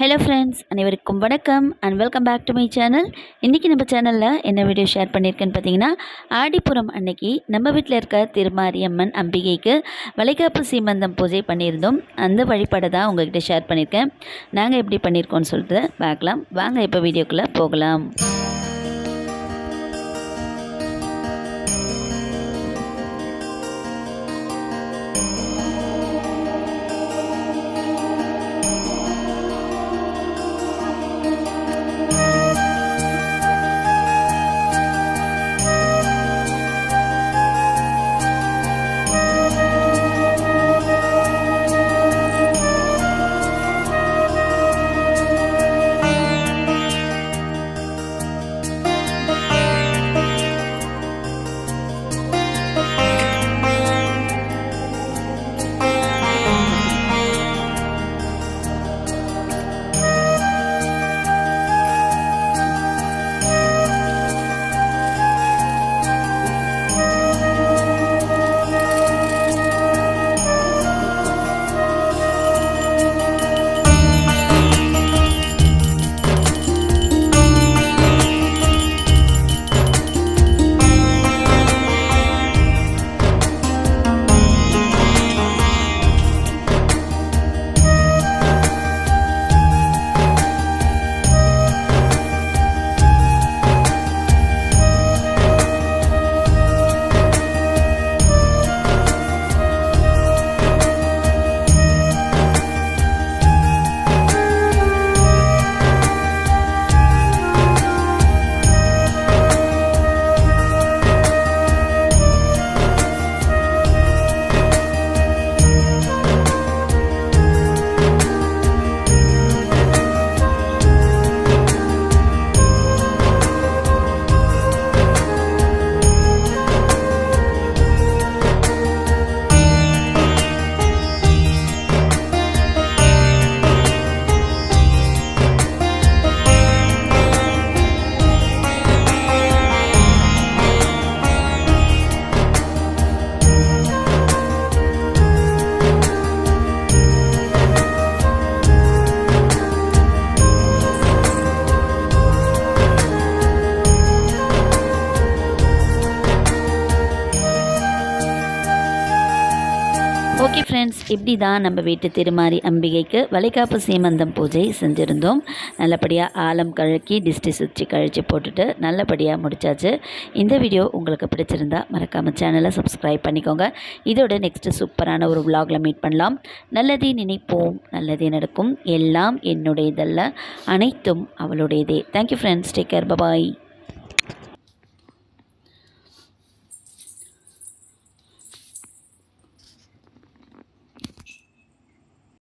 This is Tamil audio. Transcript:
ஹலோ ஃப்ரெண்ட்ஸ் அனைவருக்கும் வணக்கம் and welcome back to my channel இன்றைக்கி நம்ம சேனலில் என்ன வீடியோ ஷேர் பண்ணியிருக்கேன்னு பார்த்தீங்கன்னா ஆடிப்புறம் அன்னைக்கு நம்ம வீட்டில் இருக்க திருமாரியம்மன் அம்பிகைக்கு வளைகாப்பு சீமந்தம் பூஜை பண்ணியிருந்தோம். அந்த வழிபாடை தான் உங்ககிட்ட ஷேர் பண்ணியிருக்கேன் நாங்கள் எப்படி பண்ணியிருக்கோம்னு சொல்லிட்டு பார்க்கலாம். வாங்க இப்போ வீடியோக்குள்ளே போகலாம். ஓகே ஃப்ரெண்ட்ஸ் இப்படி தான் நம்ம வீட்டு திருமாரி அம்பிகைக்கு வளைகாப்பு சீமந்தம் பூஜை செஞ்சுருந்தோம். நல்லபடியாக ஆலம் கழுக்கி டிஸ்டி சுற்றி கழித்து போட்டுட்டு நல்லபடியாக முடிச்சாச்சு. இந்த வீடியோ உங்களுக்கு பிடிச்சிருந்தா மறக்காமல் சேனலை சப்ஸ்கிரைப் பண்ணிக்கோங்க. இதோட நெக்ஸ்ட்டு சூப்பரான ஒரு விலாகில் மீட் பண்ணலாம். நல்லதே நினைப்போம் நல்லதே நடக்கும். எல்லாம் என்னுடையதல்ல அனைத்தும் அவளுடையதே. Thank you friends take care bye bye